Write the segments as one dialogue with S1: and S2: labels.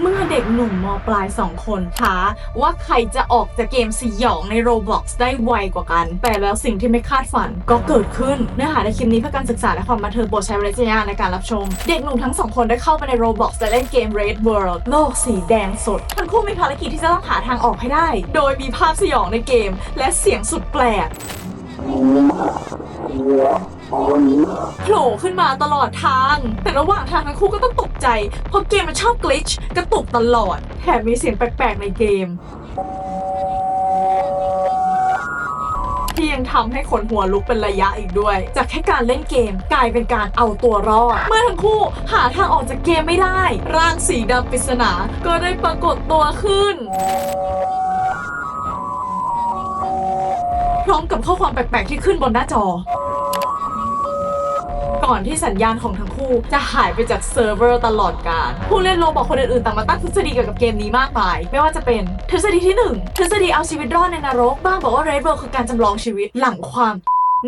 S1: เมื่อเด็กหนุ่มมปลายสองคนท้าว่าใครจะออกจากเกมสยองใน Roblox ได้ไวกว่ากัน แต่แล้วสิ่งที่ไม่คาดฝันก็เกิดขึ้น เนื้อหาในคลิปนี้เพื่อการศึกษาและความบันเทิงโปรดใช้วิจารณญาณในการรับชม เด็กหนุ่มทั้งสองคนได้เข้าไปใน Roblox และเล่นเกม Red World โลกสีแดงสด ทั้งคู่มีภารกิจที่จะต้องหาทางออกให้ได้ โดยมีภาพสยองในเกม และเสียงสุดแปลก โผล่ขึ้นมาตลอดทาง แต่ระหว่างทางทั้งคู่ก็ต้องตกใจ เพราะเกมมันชอบกลิชกระตุกตลอด แถมมีเสียงแปลกๆในเกม ที่ยังทำให้ขนหัวลุกเป็นระยะอีกด้วย จากแค่การเล่นเกมกลายเป็นการเอาตัวรอด เมื่อทั้งคู่หาทางออกจากเกมไม่ได้ ร่างสีดำปริศนาก็ได้ปรากฏตัวขึ้นพร้อมกับข้อความแปลกๆที่ขึ้นบนหน้าจอ ก่อนที่สัญญาณของทั้งคู่จะหายไปจากเซิร์ฟเวอร์ตลอดกาลผู้เล่นโลบอกคนอื่นๆต่างมาตั้งทฤษฎีเกี่ยวกับเกมนี้มากมาย ไม่ว่าจะเป็นทฤษฎีที่ 1 ทฤษฎีเอาชีวิตรอดในนรก บ้างบอกว่าเรดเบิร์คือการจำลองชีวิตหลังความ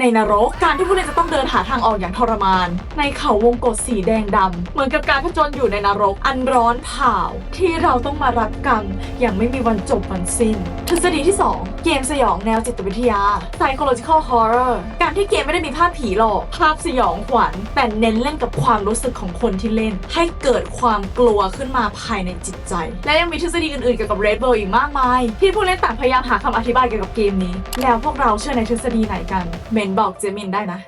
S1: ในนรกการที่ผู้เล่นจะต้องเดินหาทางออกอย่างทรมาน ในเขาวงกฏสีแดงดำเหมือนกับการผจญอยู่ในนรก อันร้อนเผาที่เราต้องมารับกรรมอย่างไม่มีวันจบวันสิ้น ทฤษฎีที่ 2 เกมสยองแนวจิตวิทยา psychological horror การที่เกมไม่ได้มีภาพผีหรอกภาพสยองขวัญแต่เน้นเล่นกับความรู้สึกของคนที่เล่น ให้เกิดความกลัวขึ้นมาภายในจิตใจ และยังมีทฤษฎีอื่นๆเกี่ยวกับ Red Bull อีกมากมาย ที่ผู้เล่นต่างพยายามหาคำอธิบายเกี่ยวกับเกมนี้ แล้วพวกเราเชื่อในทฤษฎีไหนกันเมนบอกเจมินได้นะ